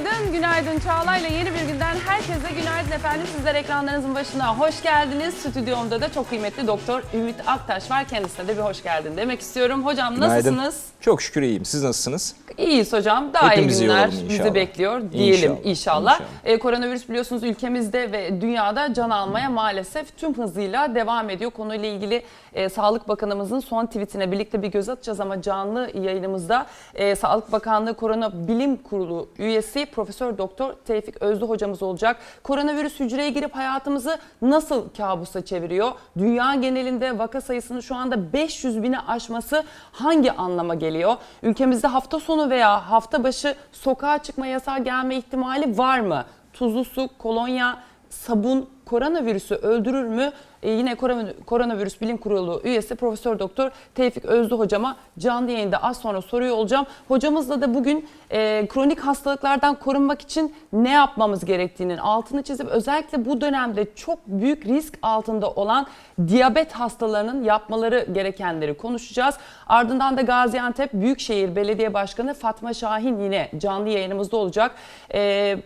Günaydın, günaydın. Çağla'yla yeni bir günden herkese günaydın efendim. Sizler ekranlarınızın başına hoş geldiniz. Stüdyomda da çok kıymetli doktor Ümit Aktaş var. Kendisine de bir hoş geldin demek istiyorum. Hocam Günaydın. nasılsınız? Çok şükür iyiyim. Siz nasılsınız? İyiyiz hocam. Daha Hepimiz iyi iyi günler olalım bizi bekliyor diyelim inşallah. İnşallah, inşallah. Ee, koronavirüs biliyorsunuz ülkemizde ve dünyada can almaya maalesef tüm hızıyla devam ediyor. Konuyla ilgili e, Sağlık Bakanımızın son tweetine birlikte bir göz atacağız ama canlı yayınımızda e, Sağlık Bakanlığı Korona Bilim Kurulu üyesi Profesör Doktor Tevfik Özlü hocamız olacak. Koronavirüs hücreye girip hayatımızı nasıl kabusa çeviriyor? Dünya genelinde vaka sayısının şu anda 500 bini aşması hangi anlama geliyor? Ülkemizde hafta sonu veya hafta başı sokağa çıkma yasağı gelme ihtimali var mı? Tuzlu su, kolonya, sabun koronavirüsü öldürür mü? Ee, yine korona- koronavirüs bilim kurulu üyesi Profesör Doktor Tevfik Özlü hocama canlı yayında az sonra soruyor olacağım. Hocamızla da bugün e, kronik hastalıklardan korunmak için ne yapmamız gerektiğinin altını çizip özellikle bu dönemde çok büyük risk altında olan diyabet hastalarının yapmaları gerekenleri konuşacağız. Ardından da Gaziantep Büyükşehir Belediye Başkanı Fatma Şahin yine canlı yayınımızda olacak. Ee,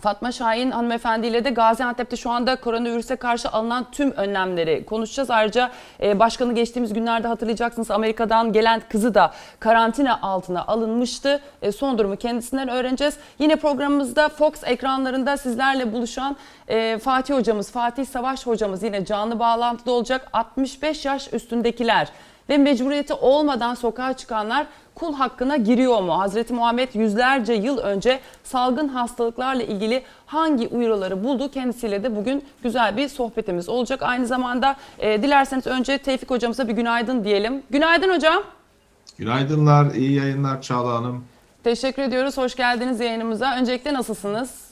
Fatma Şahin hanımefendiyle de Gaziantep'te şu anda koronavirüse karşı alınan tüm önlemleri konuşacağız. Ayrıca e, başkanı geçtiğimiz günlerde hatırlayacaksınız Amerika'dan gelen kızı da karantina altına alınmıştı. E, son durumu kendisinden öğreneceğiz. Yine programımızda Fox ekranlarında sizlerle buluşan e, Fatih hocamız, Fatih Savaş hocamız yine canlı bağlantıda olacak. 65 yaş üstündekiler ve mecburiyeti olmadan sokağa çıkanlar kul hakkına giriyor mu? Hazreti Muhammed yüzlerce yıl önce salgın hastalıklarla ilgili hangi uyarıları buldu? Kendisiyle de bugün güzel bir sohbetimiz olacak. Aynı zamanda e, dilerseniz önce Tevfik hocamıza bir günaydın diyelim. Günaydın hocam. Günaydınlar, iyi yayınlar Çağla Hanım. Teşekkür ediyoruz. Hoş geldiniz yayınımıza. Öncelikle nasılsınız?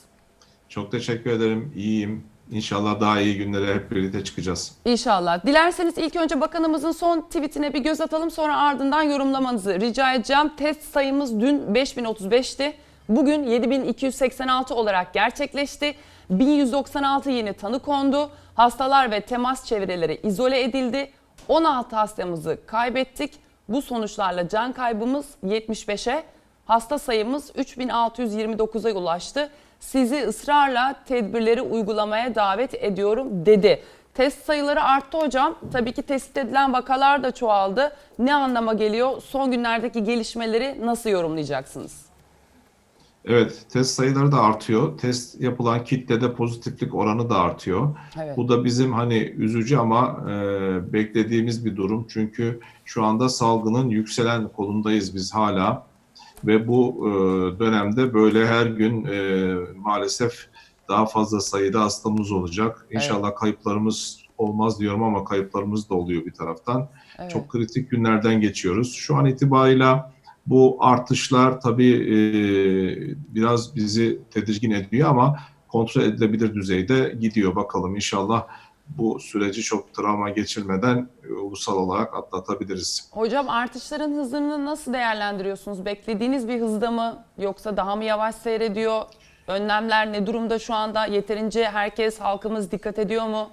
Çok teşekkür ederim, iyiyim. İnşallah daha iyi günlere hep birlikte çıkacağız. İnşallah. Dilerseniz ilk önce bakanımızın son tweetine bir göz atalım sonra ardından yorumlamanızı rica edeceğim. Test sayımız dün 5035'ti. Bugün 7286 olarak gerçekleşti. 1196 yeni tanı kondu. Hastalar ve temas çevreleri izole edildi. 16 hastamızı kaybettik. Bu sonuçlarla can kaybımız 75'e, hasta sayımız 3629'a ulaştı. Sizi ısrarla tedbirleri uygulamaya davet ediyorum dedi. Test sayıları arttı hocam. Tabii ki tespit edilen vakalar da çoğaldı. Ne anlama geliyor? Son günlerdeki gelişmeleri nasıl yorumlayacaksınız? Evet, test sayıları da artıyor. Test yapılan kitlede pozitiflik oranı da artıyor. Evet. Bu da bizim hani üzücü ama e, beklediğimiz bir durum. Çünkü şu anda salgının yükselen kolundayız biz hala. Ve bu e, dönemde böyle her gün e, maalesef daha fazla sayıda hastamız olacak. İnşallah kayıplarımız olmaz diyorum ama kayıplarımız da oluyor bir taraftan. Evet. Çok kritik günlerden geçiyoruz. Şu an itibarıyla bu artışlar tabii e, biraz bizi tedirgin ediyor ama kontrol edilebilir düzeyde gidiyor. Bakalım inşallah bu süreci çok travma geçirmeden e, ulusal olarak atlatabiliriz. Hocam artışların hızını nasıl değerlendiriyorsunuz? Beklediğiniz bir hızda mı yoksa daha mı yavaş seyrediyor? Önlemler ne durumda şu anda? Yeterince herkes, halkımız dikkat ediyor mu?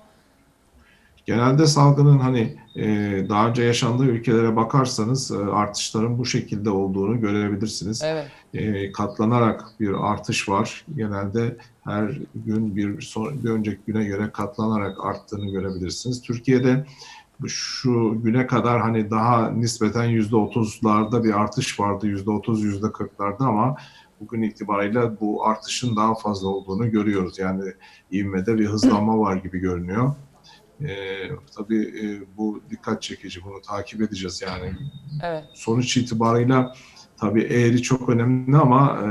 Genelde salgının hani e, daha önce yaşandığı ülkelere bakarsanız e, artışların bu şekilde olduğunu görebilirsiniz. Evet. E, katlanarak bir artış var. Genelde her gün bir, son, bir önceki güne göre katlanarak arttığını görebilirsiniz. Türkiye'de şu güne kadar hani daha nispeten yüzde otuzlarda bir artış vardı. Yüzde otuz, yüzde kırklarda ama bugün itibariyle bu artışın daha fazla olduğunu görüyoruz. Yani ivmede bir hızlanma var gibi görünüyor. Ee, tabii e, bu dikkat çekici. Bunu takip edeceğiz yani. Evet. Sonuç itibarıyla tabii eğri çok önemli ama e,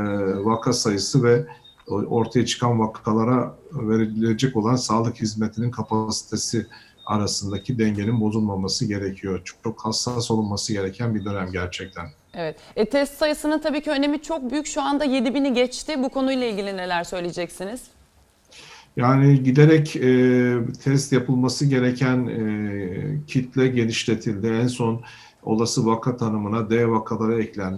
vaka sayısı ve ortaya çıkan vakalara verilecek olan sağlık hizmetinin kapasitesi arasındaki dengenin bozulmaması gerekiyor. Çok, çok hassas olunması gereken bir dönem gerçekten. Evet. E, test sayısının tabii ki önemi çok büyük. Şu anda 7000'i geçti. Bu konuyla ilgili neler söyleyeceksiniz? Yani giderek e, test yapılması gereken e, kitle genişletildi. En son olası vaka tanımına D vakaları eklendi.